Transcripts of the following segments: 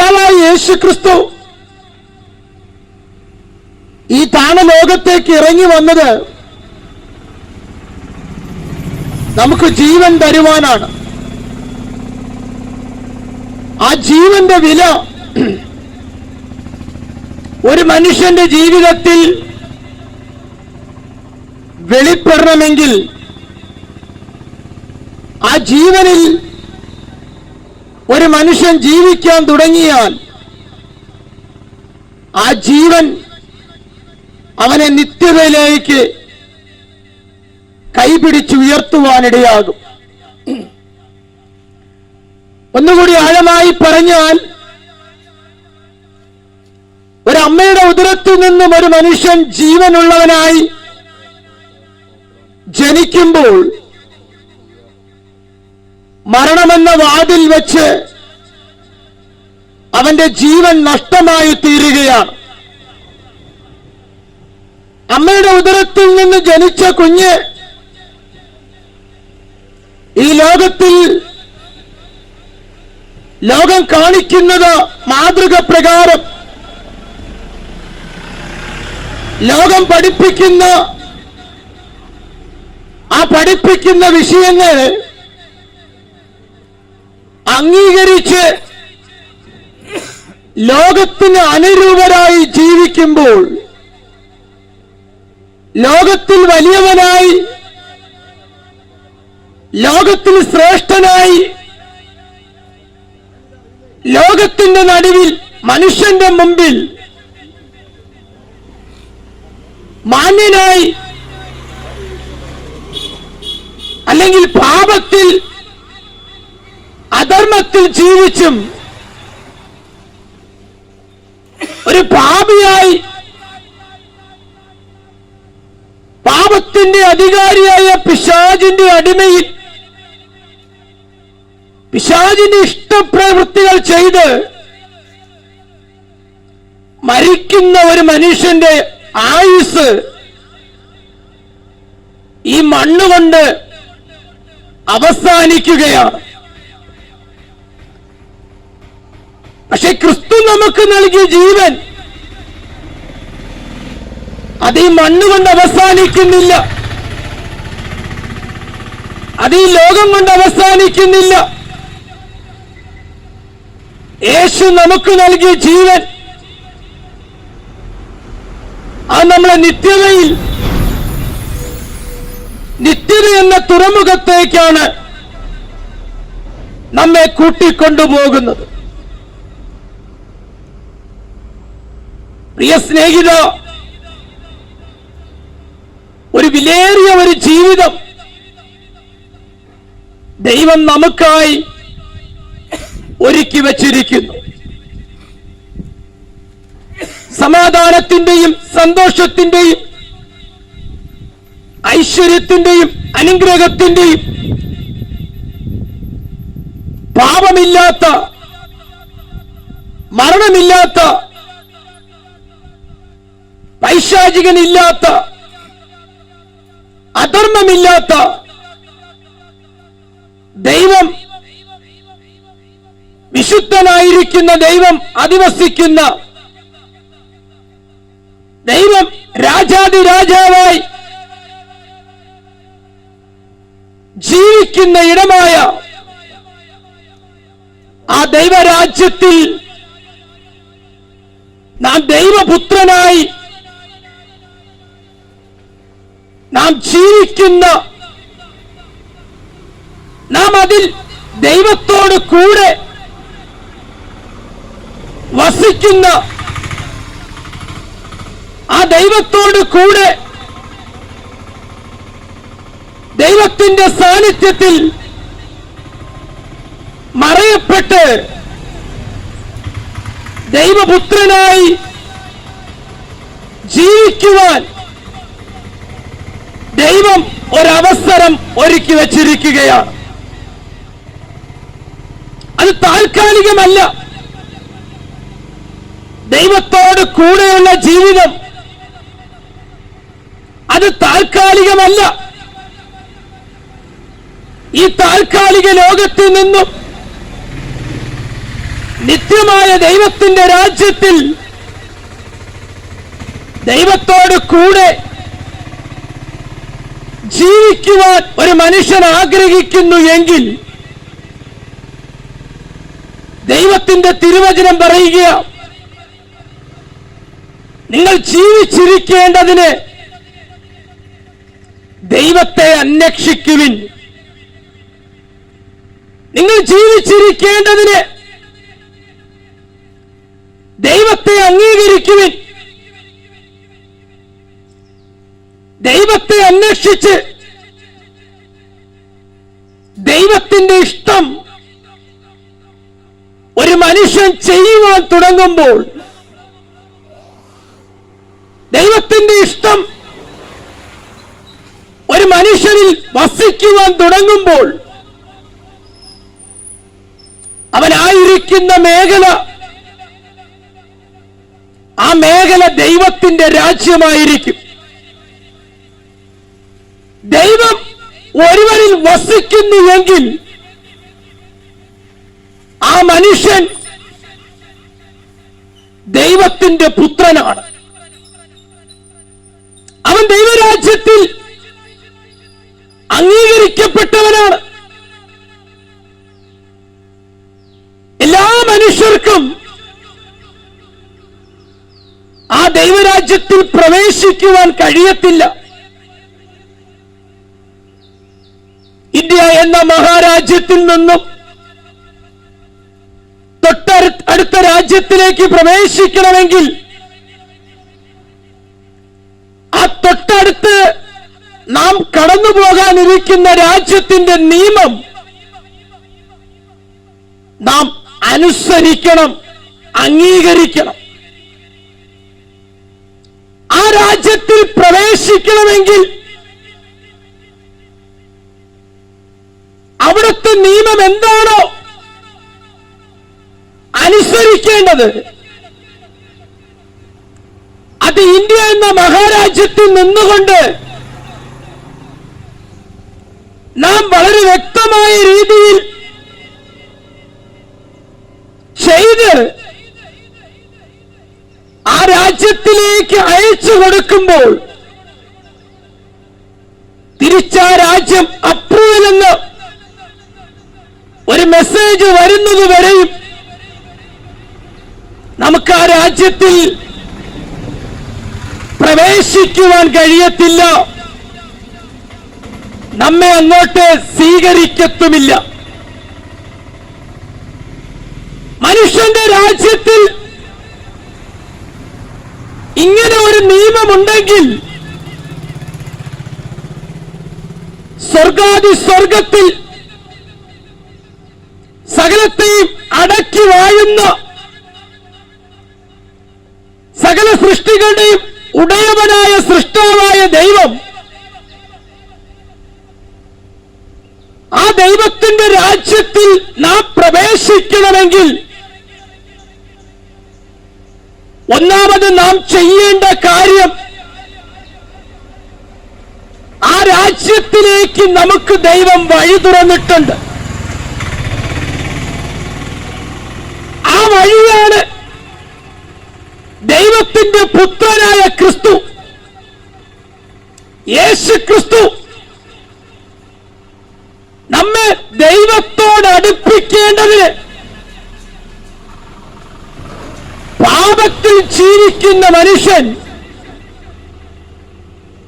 കർത്താവായ യേശു ക്രിസ്തു ഈ താണ ലോകത്തേക്ക് ഇറങ്ങി വന്നത് നമുക്ക് ജീവൻ തരുവാനാണ്. ആ ജീവന്റെ വില ഒരു മനുഷ്യന്റെ ജീവിതത്തിൽ വെളിപ്പെടണമെങ്കിൽ ആ ജീവനിൽ ഒരു മനുഷ്യൻ ജീവിക്കാൻ തുടങ്ങിയാൽ ആ ജീവൻ അവനെ നിത്യതയിലേക്ക് കൈപിടിച്ചുയർത്തുവാനിടയാകും. ഒന്നുകൂടി ആഴമായി പറഞ്ഞാൽ ഒരമ്മയുടെ ഉദരത്തിൽ നിന്നും ഒരു മനുഷ്യൻ ജീവനുള്ളവനായി ജനിക്കുമ്പോൾ മരണമെന്ന വാതിൽ വെച്ച് അവന്റെ ജീവൻ നഷ്ടമായി തീരുകയാണ്. അമ്മയുടെ ഉദരത്തിൽ നിന്ന് ജനിച്ച കുഞ്ഞ് ഈ ലോകത്തിൽ ലോകം കാണിക്കുന്നത് മാതൃക പ്രകാരം. ലോകം പഠിപ്പിക്കുന്ന ആ പഠിപ്പിക്കുന്ന വിഷയങ്ങൾ അംഗീകരിച്ച് ലോകത്തിന് അനുരൂപരായി ജീവിക്കുമ്പോൾ ലോകത്തിൽ വലിയവനായി ലോകത്തിൽ ശ്രേഷ്ഠനായി ലോകത്തിന്റെ നടുവിൽ മനുഷ്യന്റെ മുമ്പിൽ മാന്യനായി അല്ലെങ്കിൽ പാപത്തിൽ അധർമ്മത്തിൽ ജീവിച്ചും ഒരു പാപിയായി പാപത്തിന്റെ അധികാരിയായ പിശാജിന്റെ അടിമയിൽ പിശാജിന്റെ ഇഷ്ടപ്രവൃത്തികൾ ചെയ്ത് മരിക്കുന്ന ഒരു മനുഷ്യന്റെ ആയുസ് ഈ മണ്ണുകൊണ്ട് അവസാനിക്കുകയാണ്. പക്ഷെ ക്രിസ്തു നമുക്ക് നൽകിയ ജീവൻ അത് ഈ മണ്ണ് കൊണ്ട് അവസാനിക്കുന്നില്ല. അത് ഈ ലോകം കൊണ്ട് അവസാനിക്കുന്നില്ല. യേശു നമുക്ക് നൽകിയ ജീവൻ ആ നമ്മളെ നിത്യതയിൽ നിത്യത എന്ന തുറമുഖത്തേക്കാണ് നമ്മെ കൂട്ടിക്കൊണ്ടുപോകുന്നത്. പ്രിയ സ്നേഹിത ഒരു വിലേറിയ ഒരു ജീവിതം ദൈവം നമുക്കായി ഒരുക്കി വച്ചിരിക്കുന്നു. സമാധാനത്തിന്റെയും സന്തോഷത്തിന്റെയും ഐശ്വര്യത്തിന്റെയും അനുഗ്രഹത്തിന്റെയും പാപമില്ലാത്ത മരണമില്ലാത്ത പൈശാചികനില്ലാത്ത അധർമ്മമില്ലാത്ത ദൈവം വിശുദ്ധനായിരിക്കുന്ന ദൈവം അധിവസിക്കുന്ന ദൈവം രാജാതി രാജാവായി ജീവിക്കുന്ന ഇടമായ ആ ദൈവരാജ്യത്തിൽ നാം ദൈവപുത്രനായി നാം ജീവിക്കുന്ന നാം അതിൽ ദൈവത്തോട് കൂടെ വസിക്കുന്ന ആ ദൈവത്തോട് കൂടെ ദൈവത്തിന്റെ സാന്നിധ്യത്തിൽ മറയപ്പെട്ട് ദൈവപുത്രനായി ജീവിക്കുവാൻ ദൈവം ഒരവസരം ഒരുക്കി വച്ചിരിക്കുകയാണ്. അത് താൽക്കാലികമല്ല. ദൈവത്തോട് കൂടെയുള്ള ജീവിതം അത് താൽക്കാലികമല്ല. ഈ താൽക്കാലിക ലോകത്തിൽ നിന്നും നിത്യമായ ദൈവത്തിന്റെ രാജ്യത്തിൽ ദൈവത്തോട് കൂടെ ജീവിക്കുവാൻ ഒരു മനുഷ്യൻ ആഗ്രഹിക്കുന്നു എങ്കിൽ ദൈവത്തിന്റെ തിരുവചനം പറയുക നിങ്ങൾ ജീവിച്ചിരിക്കേണ്ടതിന് ദൈവത്തെ അന്വേഷിക്കുവിൻ. നിങ്ങൾ ജീവിച്ചിരിക്കേണ്ടതിന് ദൈവത്തെ അംഗീകരിക്കുവിൻ. ദൈവത്തെ അന്വേഷിച്ച് ദൈവത്തിന്റെ ഇഷ്ടം ഒരു മനുഷ്യൻ ചെയ്യുവാൻ തുടങ്ങുമ്പോൾ ദൈവത്തിന്റെ ഇഷ്ടം ഒരു മനുഷ്യനിൽ വസിക്കുവാൻ തുടങ്ങുമ്പോൾ അവനായിരിക്കുന്ന മേഖല ആ മേഖല ദൈവത്തിന്റെ രാജ്യമായിരിക്കും. ദൈവം ഒരുവരിൽ വസിക്കുന്നു എങ്കിൽ ആ മനുഷ്യൻ ദൈവത്തിന്റെ പുത്രനാണ്. അവൻ ദൈവരാജ്യത്തിൽ അംഗീകരിക്കപ്പെട്ടവനാണ്. എല്ലാ മനുഷ്യർക്കും ആ ദൈവരാജ്യത്തിൽ പ്രവേശിക്കുവാൻ കഴിയത്തില്ല ഇന്ത്യ എന്ന മഹാരാജ്യത്തിൽ നിന്നും തൊട്ടടു അടുത്ത രാജ്യത്തിലേക്ക് പ്രവേശിക്കണമെങ്കിൽ ആ തൊട്ടടുത്ത് നാം കടന്നു പോകാനിരിക്കുന്ന രാജ്യത്തിന്റെ നിയമം നാം അനുസരിക്കണം അംഗീകരിക്കണം. ആ രാജ്യത്തിൽ പ്രവേശിക്കണമെങ്കിൽ അവിടുത്തെ നിയമം എന്താണോ അനുസരിക്കേണ്ടത്? അത് ഇന്ത്യ എന്ന മഹാരാജ്യത്തിൽ നിന്നുകൊണ്ട് നാം വളരെ വ്യക്തമായ രീതിയിൽ ചെയ്ത് ആ രാജ്യത്തിലേക്ക് അയച്ചു കൊടുക്കുമ്പോൾ തിരിച്ചാ രാജ്യം അപ്രൂവൽ എന്ന് ഒരു മെസ്സേജ് വരുന്നത് വരെയും നമുക്ക് ആ രാജ്യത്തിൽ പ്രവേശിക്കുവാൻ കഴിയത്തില്ല. നമ്മെ അങ്ങോട്ട് സ്വീകരിക്കത്തുമില്ല. മനുഷ്യന്റെ രാജ്യത്തിൽ ഇങ്ങനെ ഒരു നിയമമുണ്ടെങ്കിൽ സ്വർഗാദി സ്വർഗത്തിൽ സകലത്തെയും അടക്കി വാഴുന്ന സകല സൃഷ്ടികളുടെയും ഉടയവനായ സൃഷ്ടാവായ ദൈവം. ആ ദൈവത്തിന്റെ രാജ്യത്തിൽ നാം പ്രവേശിക്കണമെങ്കിൽ ഒന്നാമത് നാം ചെയ്യേണ്ട കാര്യം ആ രാജ്യത്തിലേക്ക് നമുക്ക് ദൈവം വഴി തുറന്നിട്ടുണ്ട് ആ വഴിയാണ് ദൈവത്തിന്റെ പുത്രനായ ക്രിസ്തു. യേശു ക്രിസ്തു നമ്മെ ദൈവത്തോട് അടുപ്പിക്കേണ്ടതിന് പാപത്തിൽ ജീവിക്കുന്ന മനുഷ്യൻ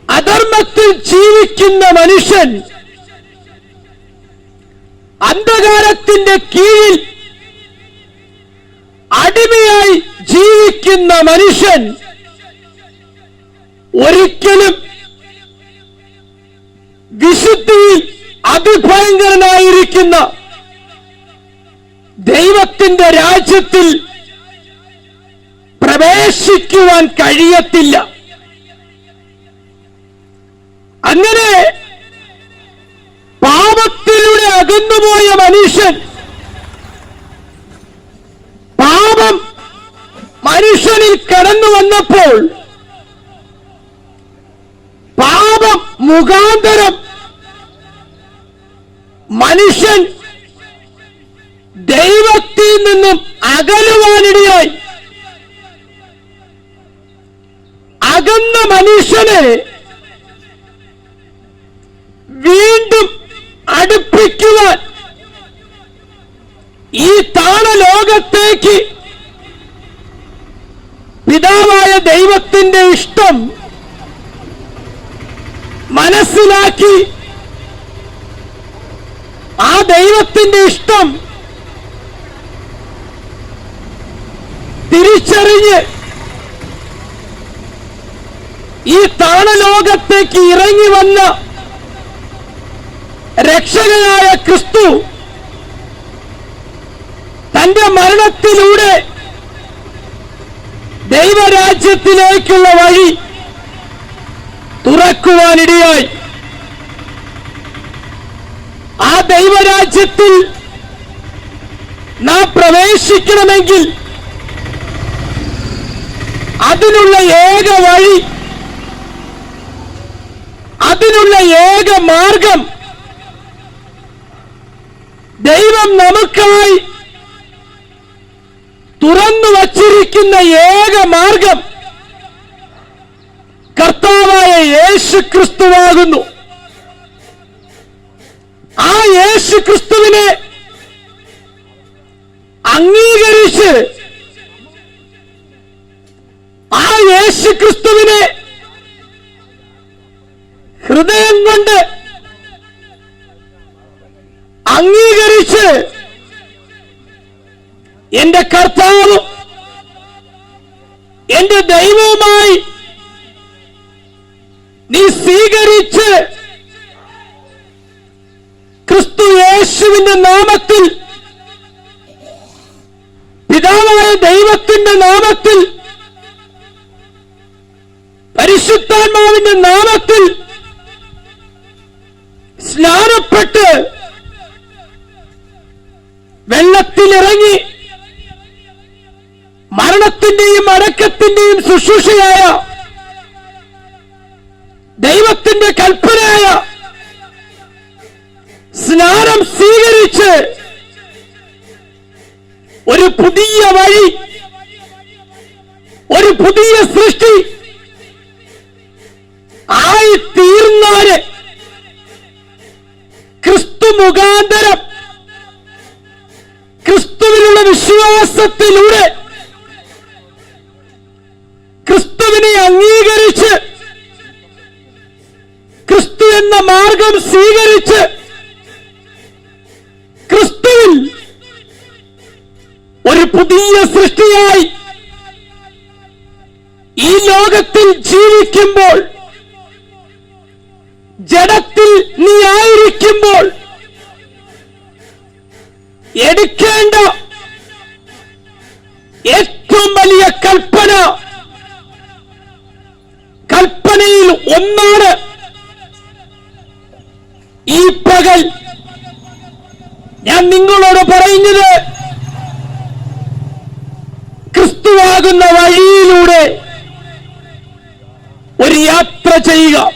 അധർമ്മത്തിൽ ജീവിക്കുന്ന മനുഷ്യൻ അന്ധകാരത്തിന്റെ കീഴിൽ അടിമയായി ജീവിക്കുന്ന മനുഷ്യൻ ഒരിക്കലും വിശുദ്ധിയിൽ അതിഭയങ്കരനായിരിക്കുന്ന ദൈവത്തിന്റെ രാജ്യത്തിൽ പ്രവേശിക്കുവാൻ കഴിയത്തില്ല. അങ്ങനെ പാപത്തിലൂടെ അകന്നുപോയ മനുഷ്യൻ പാപം മനുഷ്യനിൽ കടന്നു വന്നപ്പോൾ പാപം മുഖാന്തരം മനുഷ്യൻ ദൈവത്തിൽ നിന്നും അകലുവാനിടയായി. അകന്ന മനുഷ്യനെ വീണ്ടും അടുപ്പിക്കുവാൻ ഈ താണലോകത്തേക്ക് പിതാവായ ദൈവത്തിന്റെ ഇഷ്ടം മനസ്സിലാക്കി ആ ദൈവത്തിന്റെ ഇഷ്ടം തിരിച്ചറിഞ്ഞ് ഈ താണലോകത്തേക്ക് ഇറങ്ങി വന്ന രക്ഷകനായ ക്രിസ്തു തന്റെ മരണത്തിലൂടെ ദൈവരാജ്യത്തിലേക്കുള്ള വഴി തുറക്കുവാനിടയായി ആ ദൈവരാജ്യത്തിൽ നാം പ്രവേശിക്കണമെങ്കിൽ അതിനുള്ള ഏക വഴി അതിനുള്ള ഏക മാർഗം ദൈവം നമുക്കായി തുറന്നു വച്ചിരിക്കുന്ന ഏക മാർഗം കർത്താവായ യേശു ക്രിസ്തുവാകുന്നു ആ യേശു ക്രിസ്തുവിനെ അംഗീകരിച്ച് ആ യേശു ക്രിസ്തുവിനെ ഹൃദയം കൊണ്ട് അംഗീകരിച്ച് എന്റെ കർത്താവും എന്റെ ദൈവവുമായി നീ സ്വീകരിച്ച് ക്രിസ്തു യേശുവിന്റെ നാമത്തിൽ പിതാവായ ദൈവത്തിന്റെ നാമത്തിൽ പരിശുദ്ധാത്മാവിന്റെ നാമത്തിൽ സ്നാനപ്പെട്ട് വെള്ളത്തിലിറങ്ങി മരണത്തിന്റെയും അടക്കത്തിന്റെയും ശുശ്രൂഷയായ ദൈവത്തിന്റെ കൽപ്പനയായ സ്നാനം സ്വീകരിച്ച് ഒരു പുതിയ വഴി ഒരു പുതിയ സൃഷ്ടി ആയി തീർന്നാൽ ക്രിസ്തു മുഖാന്തരം ക്രിസ്തുവിനുള്ള വിശ്വാസത്തിലൂടെ ക്രിസ്തുവിനെ അംഗീകരിച്ച് ക്രിസ്തു എന്ന മാർഗം സ്വീകരിച്ച് ക്രിസ്തുവിൽ ഒരു പുതിയ സൃഷ്ടിയായി ഈ ലോകത്തിൽ ജീവിക്കുമ്പോൾ ജഡത്തിൽ നീ ആയിരിക്കുമ്പോൾ എടുക്കേണ്ട യാത്ര ചെയ്യുക.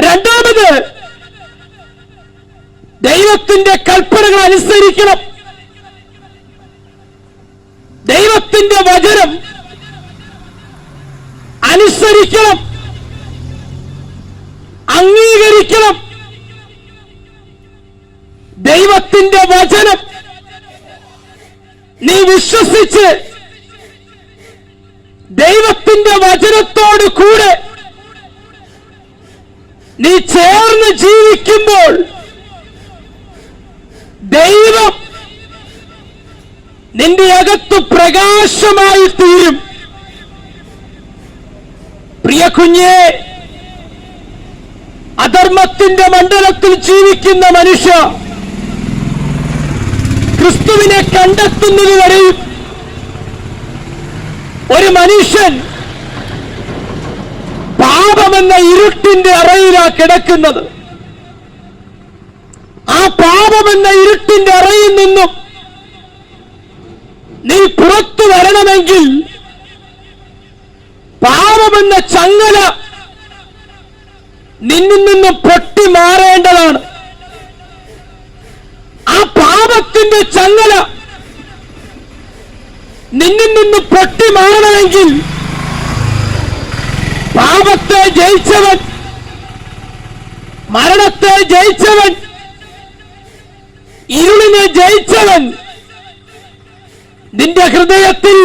രണ്ടാമത് ദൈവത്തിന്റെ കൽപ്പനകൾ അനുസരിക്കണം. ദൈവത്തിന്റെ വചനം അനുസരിക്കണം. അംഗീകരിക്കണം. ദൈവത്തിന്റെ വചനം നീ വിശ്വസിച്ച് ദൈവത്തിന്റെ വചനത്തോട് കൂടെ നീ ചേർന്ന് ജീവിക്കുമ്പോൾ ദൈവം നിന്റെ അകത്ത് പ്രകാശമായി തീരും. പ്രിയ കുഞ്ഞെ അധർമ്മത്തിന്റെ മണ്ഡലത്തിൽ ജീവിക്കുന്ന മനുഷ്യ ക്രിസ്തുവിനെ കണ്ടെത്തുന്നത് വരെയും ഒരു മനുഷ്യൻ പാപമെന്ന ഇരുട്ടിന്റെ അറയിലാ കിടക്കുന്നത്. ആ പാപമെന്ന ഇരുട്ടിന്റെ അറയിൽ നിന്നും നീ പുറത്തു വരണമെങ്കിൽ പാപമെന്ന ചങ്ങല നിന്നിൽ നിന്ന് പൊട്ടി മാറേണ്ടതാണ്. ആ പാപത്തിന്റെ ചങ്ങല നിന്നിൽ നിന്ന് പൊട്ടി മാറണമെങ്കിൽ പാപത്തെ ജയിച്ചവൻ മരണത്തെ ജയിച്ചവൻ ഇരുളിനെ ജയിച്ചവൻ നിന്റെ ഹൃദയത്തിൽ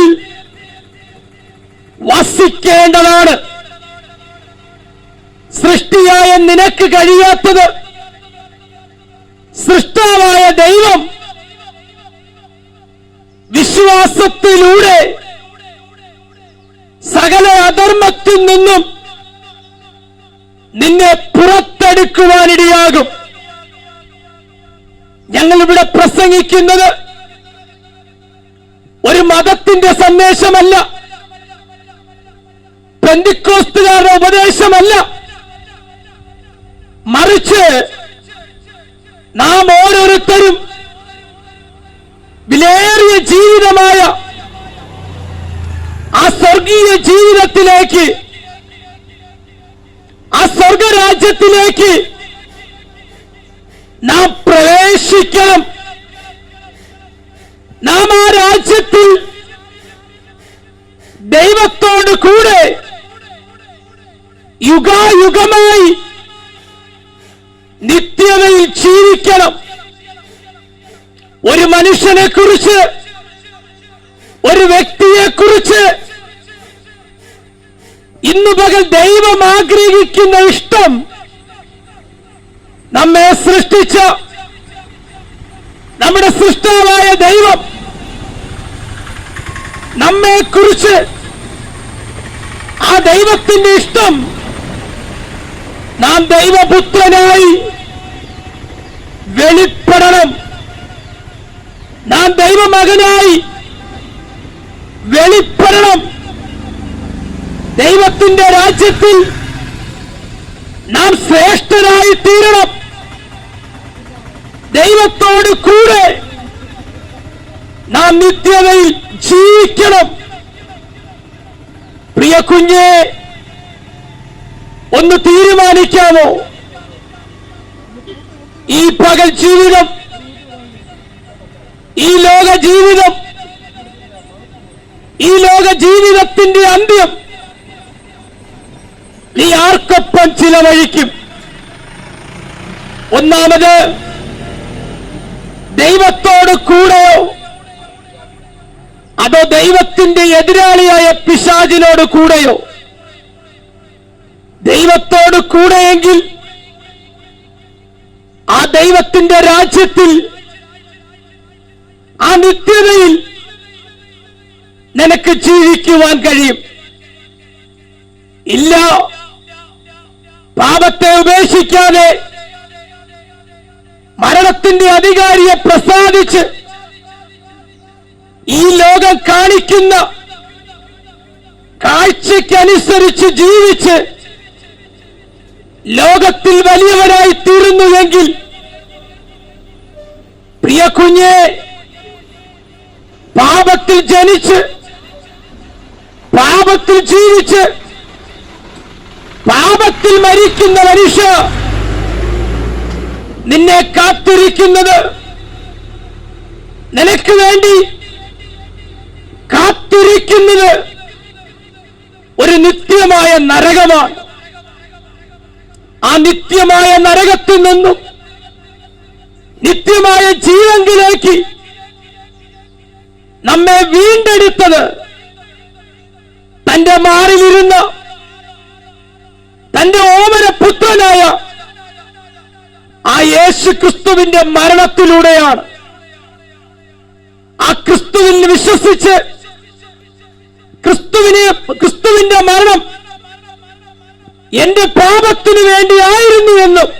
വസിക്കേണ്ടതാണ്. സൃഷ്ടിയായ നിനക്ക് കഴിയാത്തത് സൃഷ്ടാവായ ദൈവം വിശ്വാസത്തിലൂടെ സകല അധർമ്മത്തിൽ നിന്നും നിന്നെ പുറത്തെടുക്കുവാനിടയാകും ഞങ്ങൾ ഇവിടെ പ്രസംഗിക്കുന്നത് ഒരു മതത്തിന്റെ സന്ദേശമല്ല. പെന്തിക്കോസ്തുകാരുടെ ഉപദേശമല്ല. മറിച്ച് നാം ഓരോരുത്തരും ജീവിതമായ ആ സ്വർഗീയ ജീവിതത്തിലേക്ക് ആ സ്വർഗരാജ്യത്തിലേക്ക് നാം പ്രവേശിക്കണം. നാം ആ രാജ്യത്തിൽ ദൈവത്തോട് കൂടെ യുഗായുഗമായി നിത്യതയിൽ ജീവിക്കണം. ഒരു മനുഷ്യനെ കുറിച്ച് ഒരു വ്യക്തിയെ കുറിച്ച് ഇന്നു പകൽ ദൈവം ആഗ്രഹിക്കുന്ന ഇഷ്ടം നമ്മെ സൃഷ്ടിച്ച നമ്മുടെ സൃഷ്ടാവായ ദൈവം നമ്മെ കുറിച്ച് ആ ദൈവത്തിന്റെ ഇഷ്ടം നാം ദൈവപുത്രനായി വെളിപ്പെടണം. നാം ദൈവമകനായി വെളിപ്പെടണം. ദൈവത്തിന്റെ രാജ്യത്തിൽ നാം ശ്രേഷ്ഠരായി തീരണം ദൈവത്തോട് കൂടെ നാം നിത്യതയിൽ ജീവിക്കണം. പ്രിയ കുഞ്ഞെ ഒന്ന് തീരുമാനിക്കാമോ? ഈ പകൽ ജീവിതം ഈ ലോക ജീവിതം ഈ ജീവിതത്തിന്റെ അന്ത്യം. നീ ആർക്കൊപ്പം ചിലവഴിക്കും ഒന്നാമത് ദൈവത്തോട് കൂടെയോ? അതോ ദൈവത്തിന്റെ എതിരാളിയായ പിശാചിനോട് കൂടെയോ? ദൈവത്തോട് കൂടെയെങ്കിൽ ആ ദൈവത്തിന്റെ രാജ്യത്തിൽ ആ നിത്യതയിൽ നിനക്ക് ജീവിക്കുവാൻ കഴിയും. ഇല്ല. പാപത്തെ ഉപേക്ഷിക്കാതെ മരണത്തിന്റെ അധികാരിയെ പ്രസാദിച്ച് ഈ ലോകം കാണിക്കുന്ന കാഴ്ചയ്ക്കനുസരിച്ച് ജീവിച്ച് ലോകത്തിൽ വലിയവരായി തീരുന്നുവെങ്കിൽ പ്രിയ കുഞ്ഞെ പാപത്തിൽ ജനിച്ച് പാപത്തിൽ ജീവിച്ച് പാപത്തിൽ മരിക്കുന്ന മനുഷ്യ നിന്നെ കാത്തിരിക്കുന്നത് നിനക്ക് വേണ്ടി കാത്തിരിക്കുന്നത് ഒരു നിത്യമായ നരകമാണ്. ആ നിത്യമായ നരകത്തിൽ നിന്നും നിത്യമായ ജീവങ്കിലേക്ക് നമ്മെ വീണ്ടെടുത്തത് തന്റെ മാറിലിരുന്ന തന്റെ ഓമന പുത്രനായ ആ യേശു ക്രിസ്തുവിന്റെ മരണത്തിലൂടെയാണ് ആ ക്രിസ്തുവിൽ വിശ്വസിച്ച് ക്രിസ്തുവിനെ ക്രിസ്തുവിന്റെ മരണം എന്റെ പാപത്തിനു വേണ്ടിയായിരുന്നു എന്നും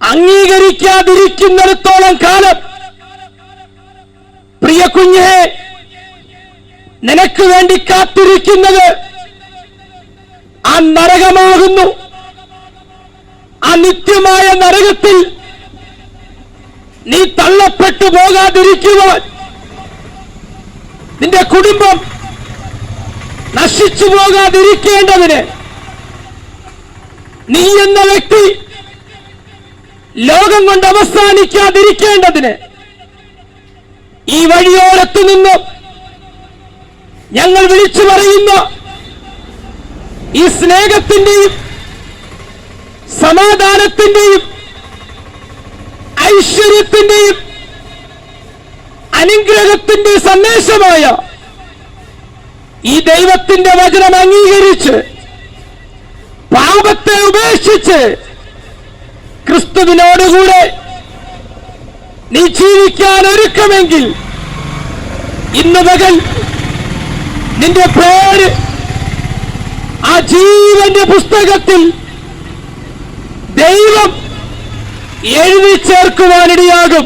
അംഗീകരിക്കാതിരിക്കുന്നിടത്തോളം കാലം പ്രിയ കുഞ്ഞെ നിനക്ക് വേണ്ടി കാത്തിരിക്കുന്നത് ആ നരകമാകുന്നു. ആ നിത്യമായ നരകത്തിൽ നീ തള്ളപ്പെട്ടു പോകാതിരിക്കുവാൻ നിന്റെ കുടുംബം നശിച്ചു പോകാതിരിക്കേണ്ടതിന് നീ എന്ന വ്യക്തി ലോകം കൊണ്ട് അവസാനിക്കാതിരിക്കേണ്ടതിന് ഈ വഴിയോരത്തു നിന്ന് ഞങ്ങൾ വിളിച്ചു പറയുന്ന ഈ സ്നേഹത്തിന്റെയും സമാധാനത്തിന്റെയും ഐശ്വര്യത്തിന്റെയും അനുഗ്രഹത്തിന്റെ സന്ദേശമായ ഈ ദൈവത്തിന്റെ വചനം അംഗീകരിച്ച് പാപത്തെ ഉപേക്ഷിച്ച് ക്രിസ്തുവിനോടുകൂടെ നീ ജീവിക്കാൻ ഒരുക്കമെങ്കിൽ ഇന്ന് പകൽ നിന്റെ പേര് ആ ജീവന്റെ പുസ്തകത്തിൽ ദൈവം എഴുതി ചേർക്കുവാനിടയാകും.